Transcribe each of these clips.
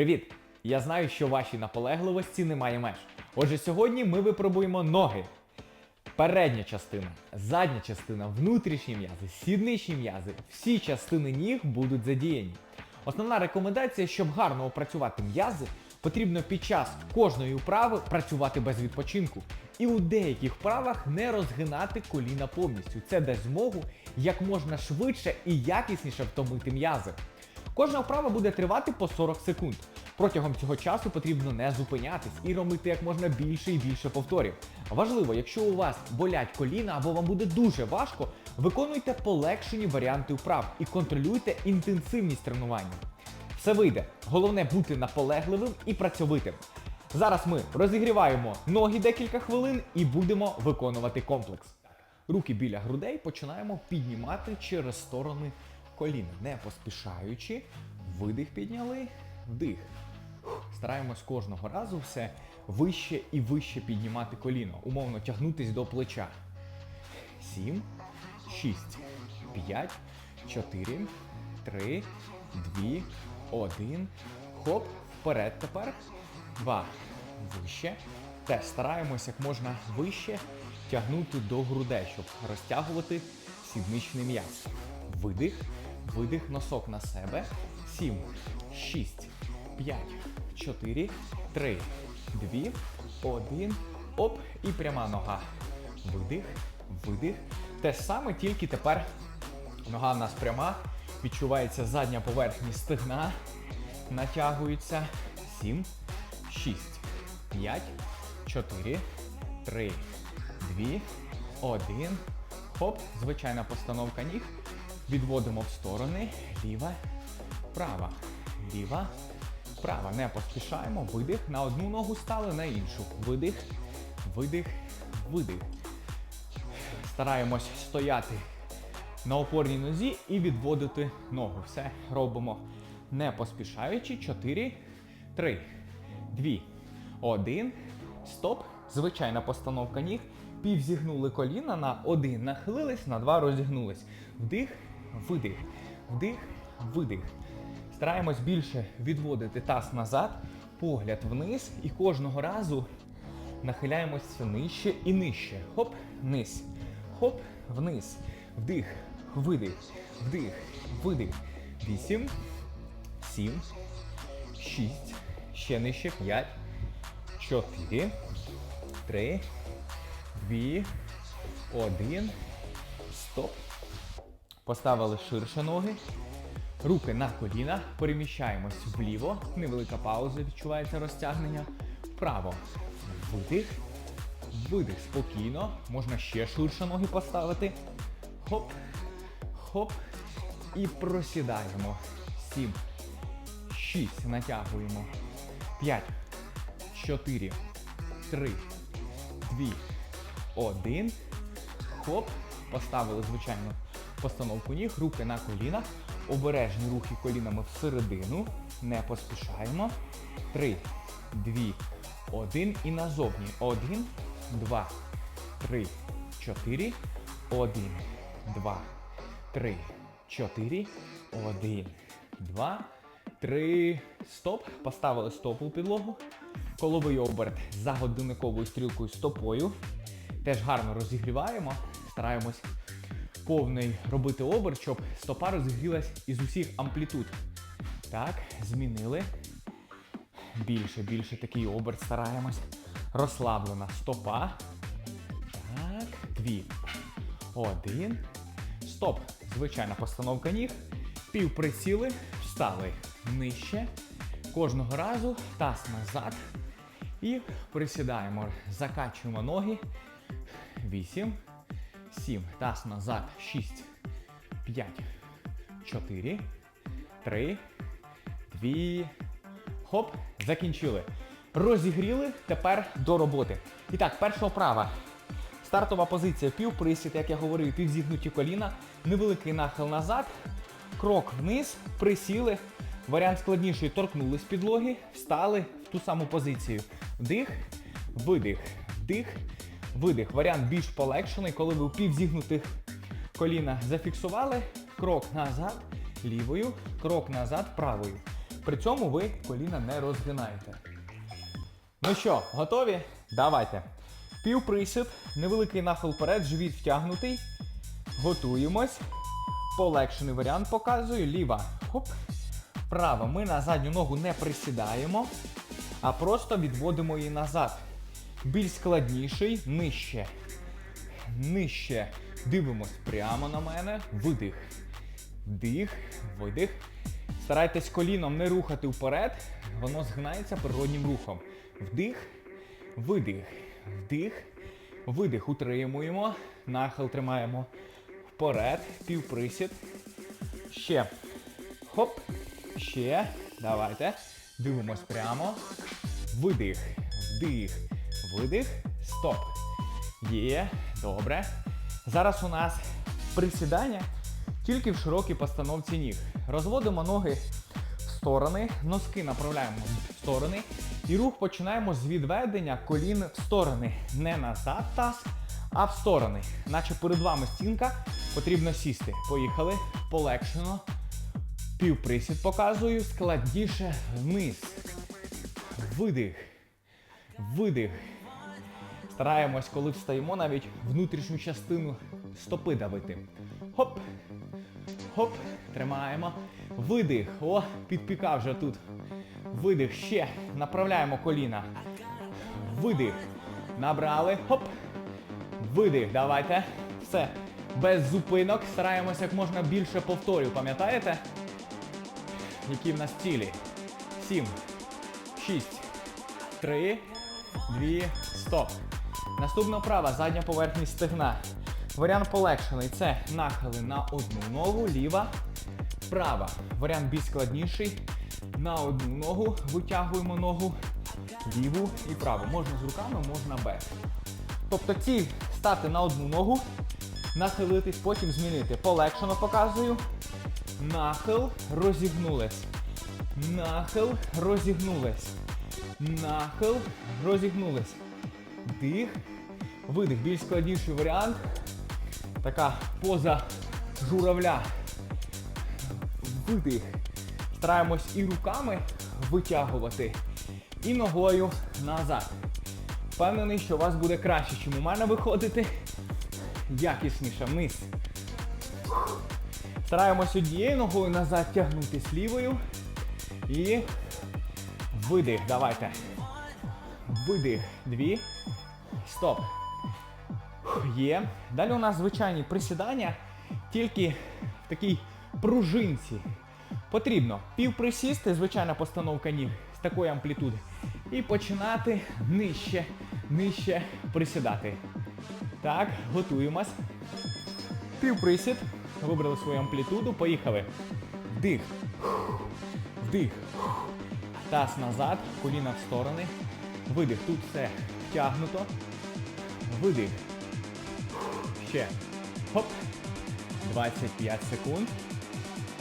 Привіт! Я знаю, що вашій наполегливості немає меж. Отже, сьогодні ми випробуємо ноги. Передня частина, задня частина, внутрішні м'язи, сідничні м'язи. Всі частини ніг будуть задіяні. Основна рекомендація, щоб гарно опрацювати м'язи, потрібно під час кожної вправи працювати без відпочинку. І у деяких вправах не розгинати коліна повністю. Це дасть змогу як можна швидше і якісніше втомити м'язи. Кожна вправа буде тривати по 40 секунд. Протягом цього часу потрібно не зупинятись і робити як можна більше і більше повторів. Важливо, якщо у вас болять коліна або вам буде дуже важко, виконуйте полегшені варіанти вправ і контролюйте інтенсивність тренування. Все вийде. Головне бути наполегливим і працьовитим. Зараз ми розігріваємо ноги декілька хвилин і будемо виконувати комплекс. Руки біля грудей починаємо піднімати через сторони коліна, не поспішаючи. Видих підняли, вдих. Стараємось кожного разу все вище і вище піднімати коліно, умовно тягнутись до плеча. Сім, шість, п'ять, чотири, три, дві, один. Хоп, вперед тепер. Два. Вище. Теж стараємось як можна вище тягнути до грудей, щоб розтягувати сідничний м'яз. Видих, видих, носок на себе. Сім, шість, п'ять, чотири, три, дві, один. Оп, і пряма нога. Видих, видих. Те ж саме, тільки тепер нога в нас пряма. Відчувається задня поверхність стегна. Натягується. Сім, шість, п'ять, чотири, три, дві, один. Хоп, звичайна постановка ніг. Відводимо в сторони. Ліва, права, ліва, права. Не поспішаємо. Видих. На одну ногу стали, на іншу. Видих, видих, видих. Стараємось стояти на опорній нозі і відводити ногу. Все робимо не поспішаючи. 4, 3, 2, 1. Стоп. Звичайна постановка ніг. Пів зігнули коліна на один нахилились, на два розігнулись. Вдих, видих, вдих, видих. Стараємось більше відводити таз назад, погляд вниз і кожного разу нахиляємось все нижче і нижче. Хоп, вниз. Хоп, вниз. Вдих, видих, вдих, видих. Вісім, сім, шість, ще нижче, п'ять, чотири, три, дві, один. Стоп. Поставили ширше ноги. Руки на коліна. Переміщаємось вліво. Невелика пауза, відчувається розтягнення. Вправо. Видих. Видих спокійно. Можна ще ширше ноги поставити. Хоп. Хоп. І просідаємо. Сім. Шість. Натягуємо. П'ять. Чотири. Три. Дві. Один. Хоп. Поставили, звичайно, постановку ніг. Руки на колінах. Обережні рухи колінами всередину. Не поспішаємо. Три. Дві. Один. І назовні. Один. Два. Три. Чотири. Один. Два. Три. Чотири. Один. Два. Три. Стоп. Поставили стопу у підлогу. Коловий оберт за годинниковою стрілкою стопою. Теж гарно розігріваємо. Стараємось повний робити оберт, щоб стопа розігрілась із усіх амплітуд. Так, змінили. Більше, більше такий оберт стараємось. Розслаблена стопа. Так, дві. Один. Стоп. Звичайна постановка ніг. Пів приціли, встали нижче. Кожного разу таз назад. І присідаємо. Закачуємо ноги. Вісім. Сім. Таз назад. Шість. П'ять. Чотири. Три. Дві. Хоп. Закінчили. Розігріли. Тепер до роботи. І так, перша вправа. Стартова позиція півприсід, як я говорив, півзігнуті коліна, невеликий нахил назад, крок вниз, присіли. Варіант складніший, торкнулись підлоги, встали в ту саму позицію. Вдих, видих, вдих, видих. Варіант більш полегшений, коли ви в півзігнутих колінах зафіксували, крок назад, лівою, крок назад, правою. При цьому ви коліна не розгинаєте. Ну що, готові? Давайте. Півприсід, невеликий нахил вперед, живіт втягнутий. Готуємось. Полегшений варіант показую. Ліва. Хоп. Права. Ми на задню ногу не присідаємо, а просто відводимо її назад. Більш складніший, нижче. Нижче. Дивимось прямо на мене. Видих. Вдих, видих. Старайтесь коліном не рухати вперед, воно згинається природнім рухом. Вдих, видих, вдих, видих. Утримуємо. Нахил тримаємо вперед. Півприсід. Ще. Хоп. Ще. Давайте. Дивимось прямо. Видих. Вдих. Видих. Стоп. Є. Добре. Зараз у нас присідання тільки в широкій постановці ніг. Розводимо ноги в сторони, носки направляємо в сторони. І рух починаємо з відведення колін в сторони. Не назад таз, а в сторони. Наче перед вами стінка, потрібно сісти. Поїхали. Полегшено. Півприсід показую. Складніше вниз. Видих. Видих. Стараємось, коли встаємо, навіть внутрішню частину стопи давити. Хоп. Хоп. Тримаємо. Видих. О, підпіка вже тут. Видих. Ще. Направляємо коліна. Видих. Набрали. Хоп. Видих. Давайте. Все. Без зупинок. Стараємось як можна більше повторів. Пам'ятаєте? Які в нас цілі? Сім. Шість. Три. Дві. Стоп. Наступна вправа, задня поверхність стегна. Варіант полегшений це нахили на одну ногу, ліва, права. Варіант більш складніший. На одну ногу витягуємо ногу, ліву і праву. Можна з руками, можна без. Тобто ці стати на одну ногу, нахилитись, потім змінити. Полегшено показую. Нахил, розігнулись. Нахил, розігнулись. Нахил, розігнулись. Дих. Видих. Більш складніший варіант. Така поза журавля. Видих. Стараємось і руками витягувати, і ногою назад. Впевнений, що у вас буде краще, чим у мене виходити. Якісніше вниз. Стараємось однією ногою назад тягнутись лівою. І видих. Давайте. Видих. Дві. Стоп. Є. Далі у нас звичайні присідання, тільки в такій пружинці. Потрібно півприсісти, звичайна постановка ніг з такої амплітуди. І починати нижче, нижче присідати. Так, готуємось. Півприсід. Вибрали свою амплітуду. Поїхали. Вдих. Вдих. Таз назад, коліна в сторони. Видих. Тут все втягнуто. Видих. Ще. Хоп. 25 секунд.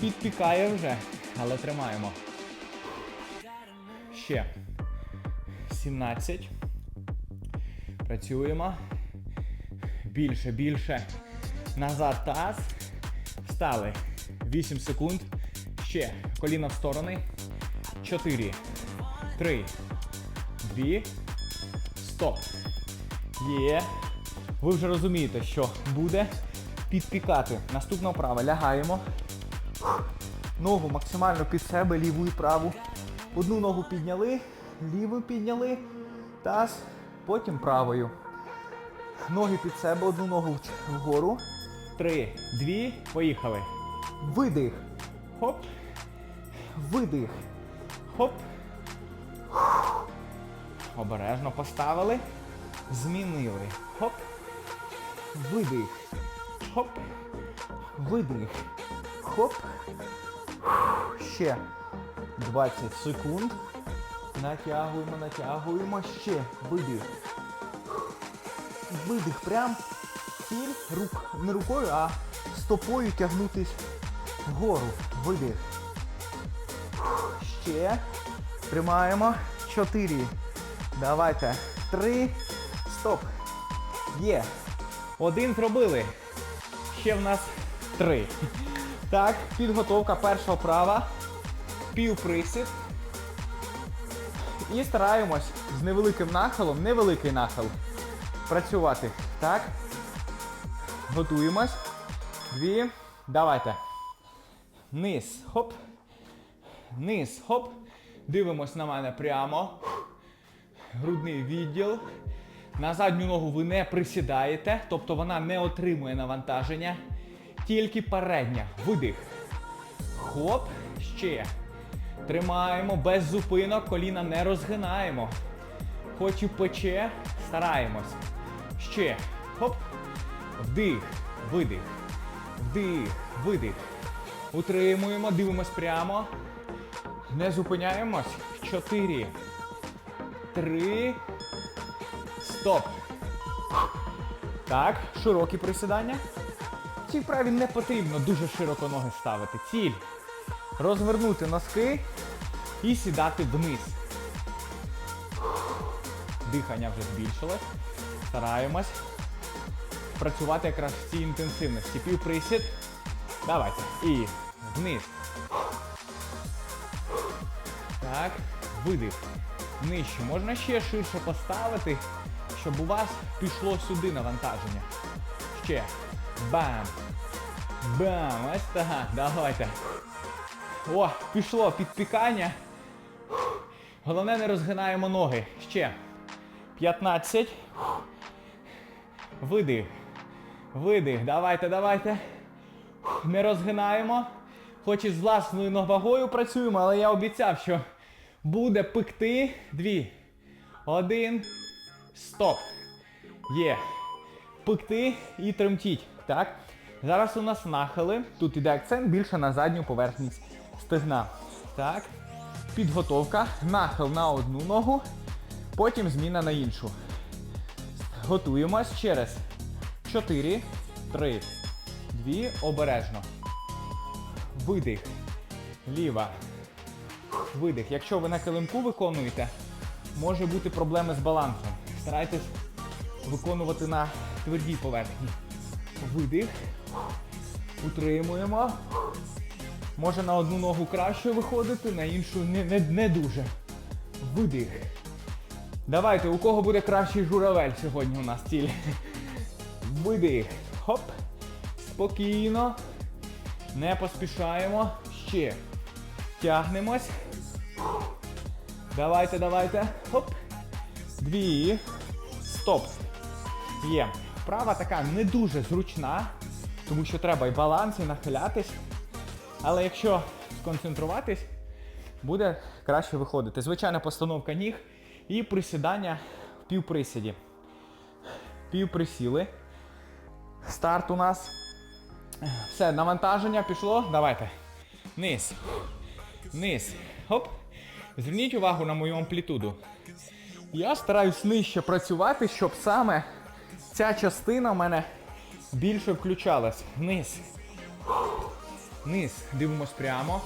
Підпікає вже, але тримаємо. Ще. 17. Працюємо. Більше, більше. Назад таз. Встали. 8 секунд. Ще. Коліна в сторони. 4. 3. 2. Стоп. Є. Ви вже розумієте, що буде підпікати. Наступна вправа. Лягаємо. Ногу максимально під себе, ліву і праву. Одну ногу підняли, ліву підняли, таз, потім правою. Ноги під себе, одну ногу вгору. Три, дві, поїхали. Видих. Хоп. Видих. Хоп. Обережно поставили. Змінили. Хоп. Видих. Хоп. Видих. Хоп. Ще 20 секунд. Натягуємо, натягуємо. Ще видих. Видих. Прям ціль рук. Не рукою, а стопою тягнутись вгору. Видих. Ще. Тримаємо. Чотири. Давайте. Три. Стоп. Є. Один зробили. Ще в нас три. Так, підготовка перша вправа. півприсід. І стараємось з невеликим нахилом, невеликий нахил, працювати. Так. Готуємось. Дві. Давайте. Низ. Хоп. Низ. Хоп. Дивимось на мене прямо. Грудний відділ. На задню ногу ви не присідаєте, тобто вона не отримує навантаження. Тільки передня. Видих. Хоп. Ще. Тримаємо без зупинок, коліна не розгинаємо. Хоч і пече, стараємось. Ще. Хоп. Вдих. Видих. Вдих. Видих. Утримуємо, дивимось прямо. Не зупиняємось. Чотири. Три. Стоп. Так, широкі присідання. В цій вправі не потрібно дуже широко ноги ставити. Ціль. Розвернути носки і сідати вниз. Дихання вже збільшилось. Стараємось працювати якраз в цій інтенсивності. Півприсід. Давайте. І вниз. Так. Видих. Нижче. Можна ще ширше поставити, щоб у вас пішло сюди навантаження. Ще. Бам. Бам. Ось так. Давайте. О, пішло підпікання. Головне, не розгинаємо ноги. Ще. 15. Видих. Видих. Давайте, давайте. Не розгинаємо. Хоч і з власною вагою працюємо, але я обіцяв, що буде пекти. Дві. Один. Стоп. Є. Пекти і тремтіть. Так. Зараз у нас нахили. Тут іде акцент більше на задню поверхність стегна. Так. Підготовка. Нахил на одну ногу. Потім зміна на іншу. Готуємось через 4, 3, 2, обережно. Видих. Ліва. Видих. Якщо ви на килимку виконуєте, може бути проблеми з балансом. Старайтесь виконувати на твердій поверхні. Видих. Утримуємо. Може на одну ногу краще виходити, на іншу не, не, не дуже. Видих. Давайте, у кого буде кращий журавель сьогодні у нас ціль. Видих. Хоп. Спокійно. Не поспішаємо. Ще. Тягнемось. Давайте, давайте. Хоп. Дві. Стоп. Є. Вправа така не дуже зручна, тому що треба і баланс, і нахилятись. Але якщо сконцентруватись, буде краще виходити. Звичайна постановка ніг і присідання в півприсіді. Півприсіли. Старт у нас. Все, навантаження пішло. Давайте. Низ. Низ. Хоп. Зверніть увагу на мою амплітуду. Я стараюсь нижче працювати, щоб саме ця частина в мене більше включалась. Вниз. Низ. Дивимось прямо.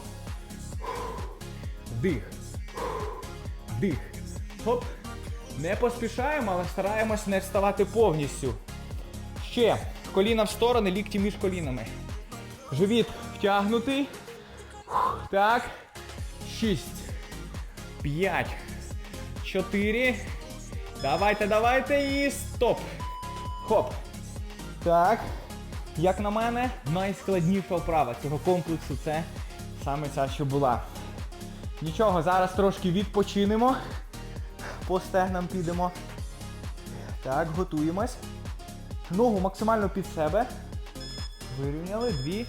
Вдих. Вдих. Хоп. Не поспішаємо, але стараємось не вставати повністю. Ще. Коліна в сторони, лікті між колінами. Живіт втягнутий. Так. Шість. П'ять. Чотири. Давайте, давайте і стоп. Хоп. Так. Як на мене, найскладніша вправа цього комплексу це саме ця, що була. Нічого, зараз трошки відпочинемо. По стегнам підемо. Так, готуємось. Ногу максимально під себе. Вирівняли. Дві.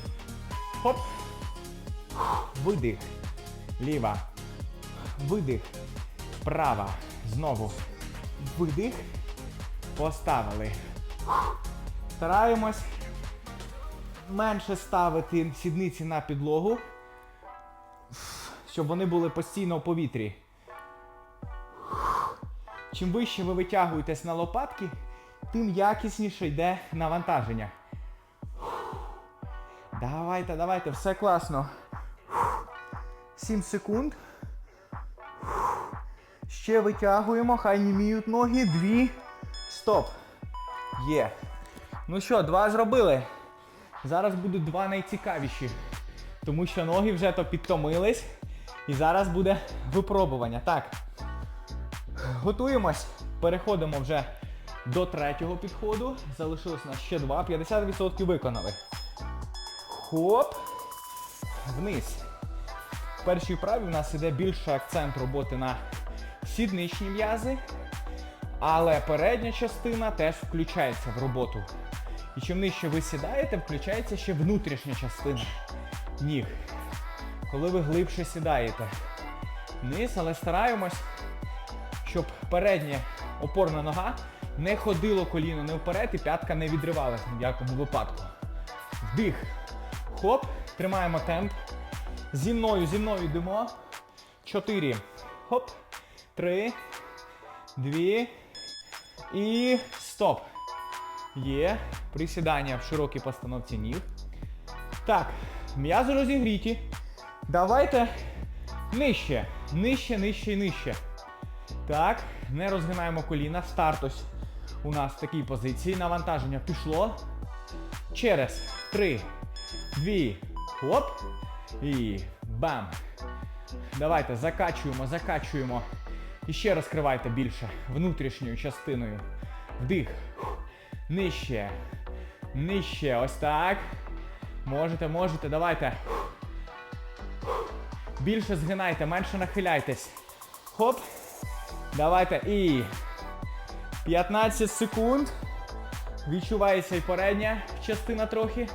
Хоп. Видих. Ліва. Видих. Права. Знову. Видих. Поставили. Стараємось менше ставити сідниці на підлогу, щоб вони були постійно в повітрі. Чим вище ви витягуєтесь на лопатки, тим якісніше йде навантаження. Давайте, давайте, все класно. 7 секунд. Ще витягуємо, хай німіють ноги. Дві. Стоп. Є. Ну що, два зробили. Зараз будуть два найцікавіші. Тому що ноги вже то підтомились. І зараз буде випробування. Так. Готуємось. Переходимо вже до третього підходу. Залишилось нас ще два. 50% виконали. Хоп. Вниз. В першій вправі в нас іде більше акцент роботи на сідничні м'язи. Але передня частина теж включається в роботу. І чим нижче ви сідаєте, включається ще внутрішня частина ніг. Коли ви глибше сідаєте вниз, але стараємось, щоб передня опорна нога не ходило коліно не вперед і п'ятка не відривалася ні в якому випадку. Вдих. Хоп. Тримаємо темп. Зі мною, зі мною йдемо. Чотири. Хоп. Три. Дві. І стоп. Є. Присідання в широкій постановці ніг. Так, м'язи розігріті. Давайте нижче. Нижче, нижче нижче. Так, не розгинаємо коліна. Старт ось у нас в такій позиції. Навантаження пішло. Через три, дві, хоп. І бам. Давайте закачуємо, закачуємо. І ще розкривайте більше внутрішньою частиною. Вдих. Нижче. Нижче. Ось так. Можете, можете, давайте. Більше згинайте, менше нахиляйтесь. Хоп. Давайте. І 15 секунд. Відчувається і передня частина трохи.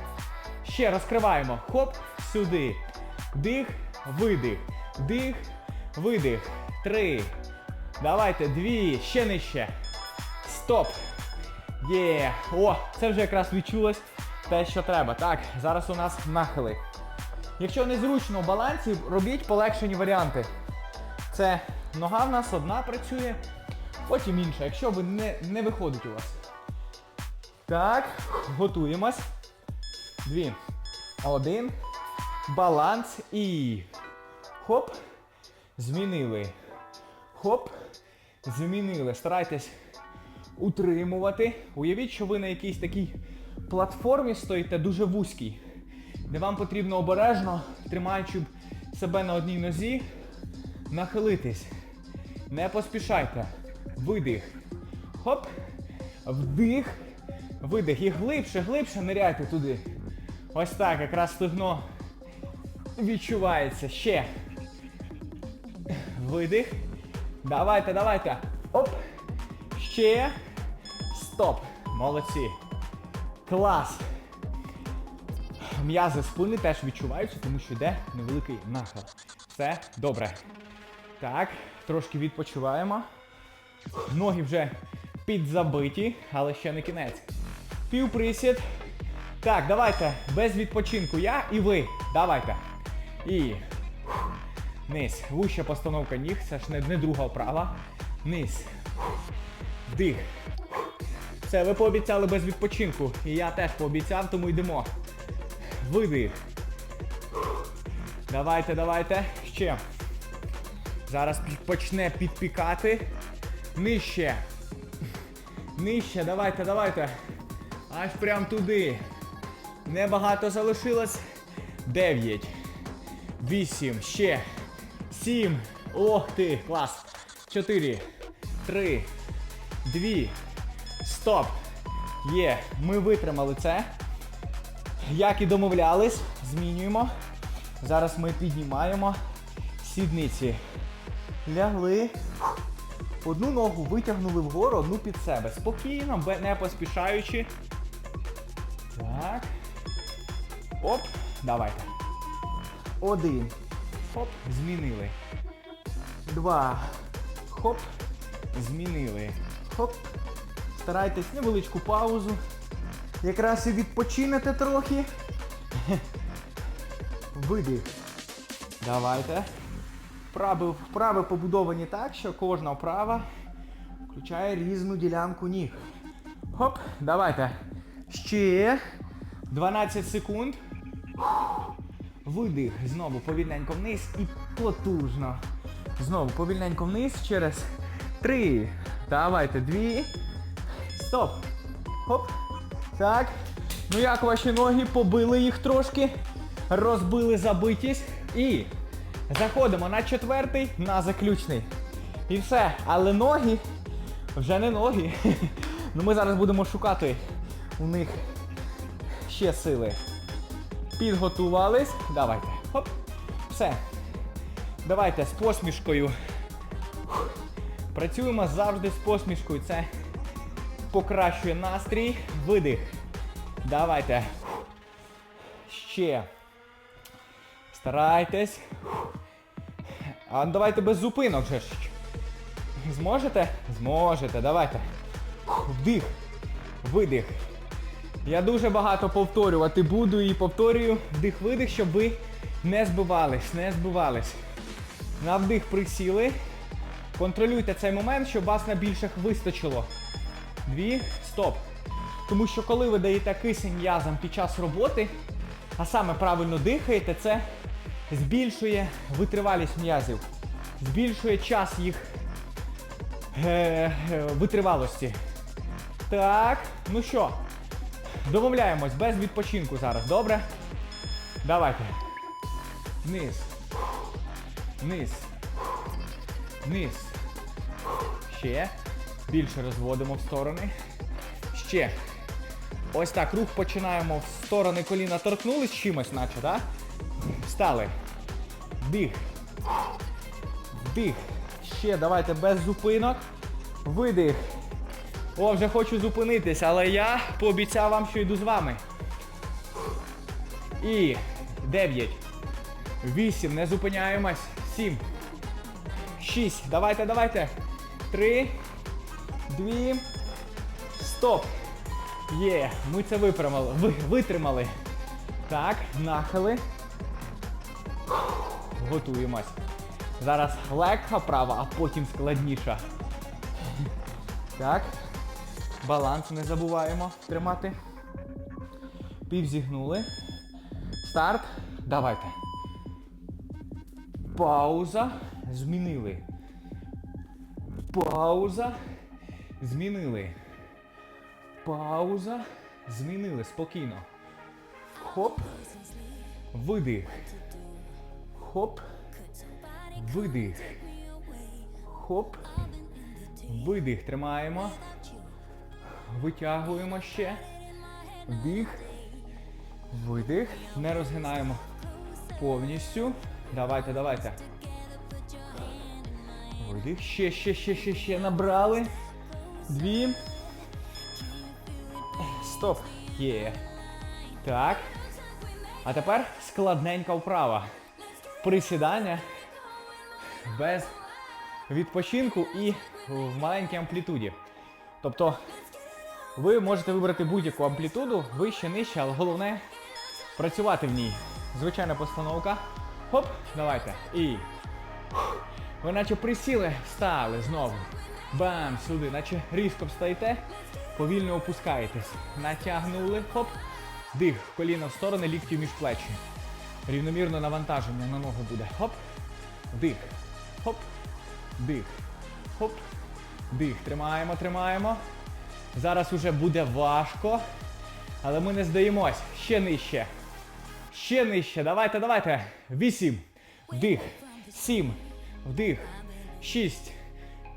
Ще розкриваємо. Хоп, сюди. Дих, видих. Дих, видих. Три. Давайте, дві. Ще нижче. Стоп. Є. О, це вже якраз відчулось те, що треба. Так, зараз у нас нахили. Якщо незручно в балансі, робіть полегшені варіанти. Це нога в нас одна працює, потім інша, якщо ви не, не виходить у вас. Так, готуємось. Дві. Один. Баланс і. Хоп. Змінили. Хоп. Змінили. Старайтесь утримувати. Уявіть, що ви на якійсь такій платформі стоїте дуже вузькій, де вам потрібно обережно, тримаючи себе на одній нозі, нахилитись. Не поспішайте. Видих. Хоп. Вдих. Видих. І глибше, глибше ниряйте туди. Ось так, якраз стегно відчувається. Ще. Видих. Давайте, давайте. Оп. Ще. Стоп. Молодці. Клас. М'язи спини теж відчуваються, тому що йде невеликий нахил. Все добре. Так, трошки відпочиваємо. Ноги вже підзабиті, але ще не кінець. Півприсід. Так, давайте. Без відпочинку. Я і ви. Давайте. І. Низ. Вуща постановка ніг. Це ж не, не друга вправа. Низ. Вдих. Все, ви пообіцяли без відпочинку. І я теж пообіцяв, тому йдемо. Видих. Давайте, давайте. Ще. Зараз почне підпікати. Нижче. Нижче, давайте, давайте. Аж прям туди. Небагато залишилось. Дев'ять. Вісім. Ще. Сім. Ох ти, клас. Чотири. Три. Дві. Стоп. Є. Ми витримали це. Як і домовлялись, змінюємо. Зараз ми піднімаємо сідниці. Лягли. Одну ногу витягнули вгору, одну під себе. Спокійно, не поспішаючи. Так. Оп. Давайте. Один. Хоп. Змінили. Два. Хоп. Змінили. Хоп. Старайтесь невеличку паузу. Якраз і відпочинете трохи. Видих. Давайте. Вправи, вправи побудовані так, що кожна вправа включає різну ділянку ніг. Хоп, давайте. Ще 12 секунд. Видих. Знову повільненько вниз і потужно. Знову повільненько вниз через 3. Давайте, дві. Стоп. Хоп. Так. Ну як ваші ноги? Побили їх трошки. Розбили забитість. І Заходимо на четвертий, на заключний. І все. Але ноги вже не ноги. Ну ми зараз будемо шукати у них ще сили. Підготувались. Давайте. Хоп. Все. Давайте з посмішкою. Працюємо завжди з посмішкою. Це покращує настрій. Видих. Давайте. Ще. Старайтесь. А давайте без зупинок же. Зможете? Зможете, давайте. Вдих. Видих. Я дуже багато повторювати буду і повторюю вдих-видих, щоб ви не збивались, не збивались. На вдих присіли. Контролюйте цей момент, щоб вас на більших вистачило. Дві, стоп. Тому що коли ви даєте кисень м'язам під час роботи, а саме правильно дихаєте, це збільшує витривалість м'язів, збільшує час їх е, е, витривалості. Так, ну що, домовляємось без відпочинку зараз, добре? Давайте. Вниз. Вниз. Вниз. Ще. Більше розводимо в сторони. Ще. Ось так, рух починаємо в сторони коліна торкнулись чимось, наче, так? Встали. Вдих. Вдих. Ще давайте без зупинок. Видих. О, вже хочу зупинитись, але я пообіцяв вам, що йду з вами. І 9. 8. Не зупиняємось. 7. 6. Давайте, давайте. 3. 2. Стоп. Є. Ми це витримали. Ви, витримали. Так, нахили. Готуємось. Зараз легка права, а потім складніша. Так. Баланс не забуваємо тримати. Півзігнули. Старт. Давайте. Пауза. Змінили. Пауза. Змінили. Пауза. Змінили. Спокійно. Хоп. Видих. Хоп. Видих. Хоп. Видих. Тримаємо. Витягуємо ще. Вдих. Видих. Не розгинаємо повністю. Давайте, давайте. Видих. Ще, ще, ще, ще, ще. Набрали. Дві. Стоп. Є. Так. А тепер складненька вправа. Присідання без відпочинку і в маленькій амплітуді. Тобто ви можете вибрати будь-яку амплітуду, вище, нижче, але головне працювати в ній. Звичайна постановка. Хоп, давайте. І. Ви наче присіли, встали знову. Бам! Сюди, наче різко встаєте, повільно опускаєтесь. Натягнули, хоп. Дих, коліна в сторони, лікті між плечі. Рівномірно навантаження на ногу буде. Хоп. Дих. Хоп. Дих. Хоп. Дих. Тримаємо, тримаємо. Зараз уже буде важко. Але ми не здаємось. Ще нижче. Ще нижче. Давайте, давайте. Вісім. Вдих. Сім. Вдих. Шість.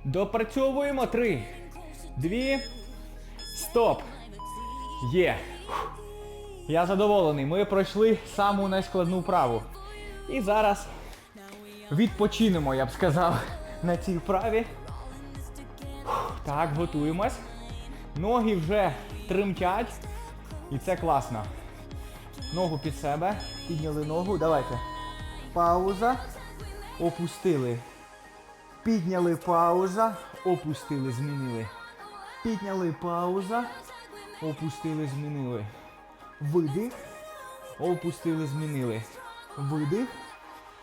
Допрацьовуємо. Три. Дві. Стоп. Є. Я задоволений. Ми пройшли саму найскладну вправу. І зараз відпочинемо, я б сказав, на цій вправі. Так, готуємось. Ноги вже тремтять. І це класно. Ногу під себе. Підняли ногу. Давайте. Пауза. Опустили. Підняли пауза. Опустили, змінили. Підняли пауза. Опустили, змінили. Видих. Опустили, змінили. Видих.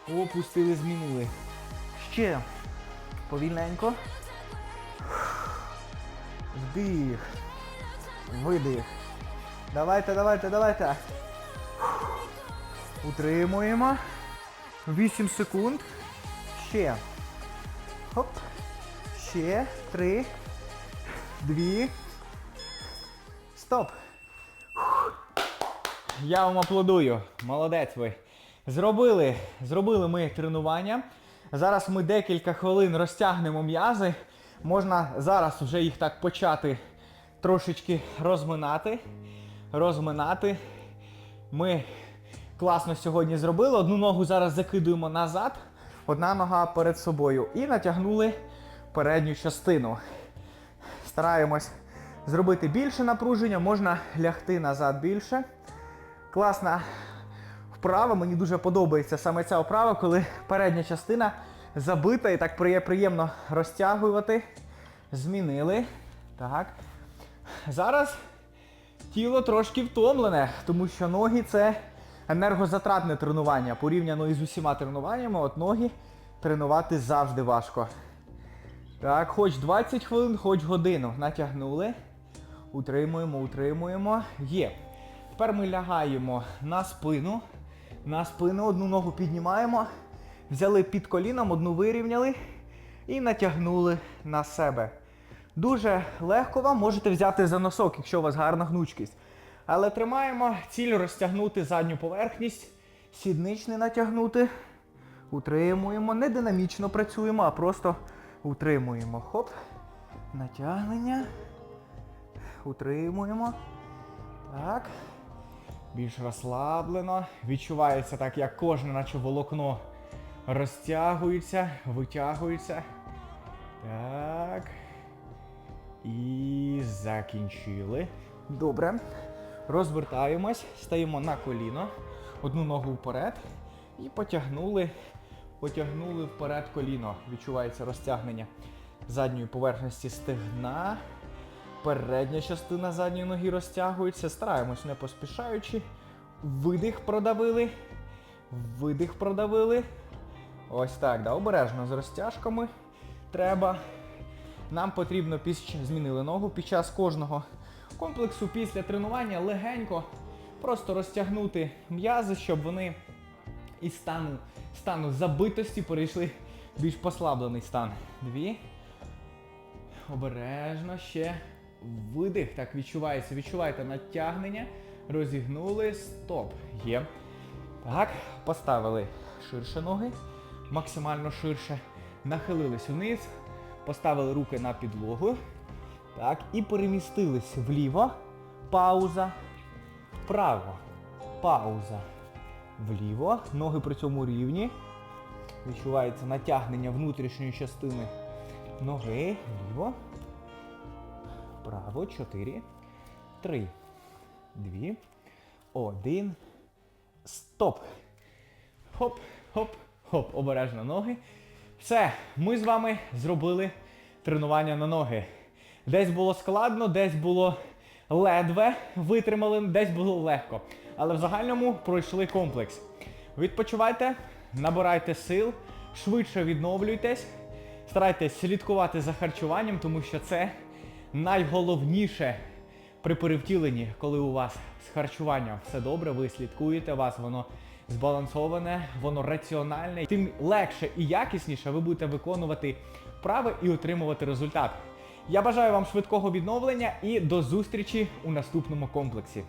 Опустили, змінили. Ще. Повільненько. Вдих. Видих. Давайте, давайте, давайте. Утримуємо. 8 секунд. Ще. Хоп. Ще. Три. Дві. Стоп. Я вам аплодую. Молодець ви. Зробили, зробили ми тренування. Зараз ми декілька хвилин розтягнемо м'язи. Можна зараз вже їх так почати трошечки розминати. Розминати. Ми класно сьогодні зробили. Одну ногу зараз закидуємо назад, одна нога перед собою. І натягнули передню частину. Стараємось зробити більше напруження, можна лягти назад більше. Класна вправа, мені дуже подобається саме ця вправа, коли передня частина забита і так приємно розтягувати. Змінили. Так. Зараз тіло трошки втомлене, тому що ноги це енергозатратне тренування. Порівняно із усіма тренуваннями, от ноги тренувати завжди важко. Так, хоч 20 хвилин, хоч годину. Натягнули. Утримуємо, утримуємо. Є. Тепер ми лягаємо на спину. На спину одну ногу піднімаємо. Взяли під коліном, одну вирівняли і натягнули на себе. Дуже легко вам можете взяти за носок, якщо у вас гарна гнучкість. Але тримаємо ціль розтягнути задню поверхність, сідничний натягнути. Утримуємо. Не динамічно працюємо, а просто утримуємо. Хоп. Натягнення. Утримуємо. Так. Більш розслаблено. Відчувається так, як кожне, наче волокно розтягується, витягується. Так. І закінчили. Добре. Розвертаємось, стаємо на коліно, одну ногу вперед і потягнули, потягнули вперед коліно. Відчувається розтягнення задньої поверхності стегна. Передня частина задньої ноги розтягується. Стараємось не поспішаючи. Видих продавили. Видих продавили. Ось так, да, обережно з розтяжками треба. Нам потрібно піс... змінили ногу під час кожного комплексу після тренування легенько просто розтягнути м'язи, щоб вони із стану, стану забитості перейшли в більш послаблений стан. Дві. Обережно ще. Видих. Так, відчувається. Відчуваєте натягнення. Розігнули. Стоп. Є. Так, поставили ширше ноги. Максимально ширше. Нахилились вниз. Поставили руки на підлогу. Так, і перемістились вліво. Пауза. Вправо. Пауза. Вліво. Ноги при цьому рівні. Відчувається натягнення внутрішньої частини ноги. Вліво. Вправо. Чотири. Три. Дві. Один. Стоп. Хоп, хоп, хоп. Обережно ноги. Все, ми з вами зробили тренування на ноги. Десь було складно, десь було ледве витримали, десь було легко. Але в загальному пройшли комплекс. Відпочивайте, набирайте сил, швидше відновлюйтесь, старайтесь слідкувати за харчуванням, тому що це найголовніше при перевтіленні, коли у вас з харчуванням все добре, ви слідкуєте, вас воно збалансоване, воно раціональне, тим легше і якісніше ви будете виконувати вправи і отримувати результат. Я бажаю вам швидкого відновлення і до зустрічі у наступному комплексі.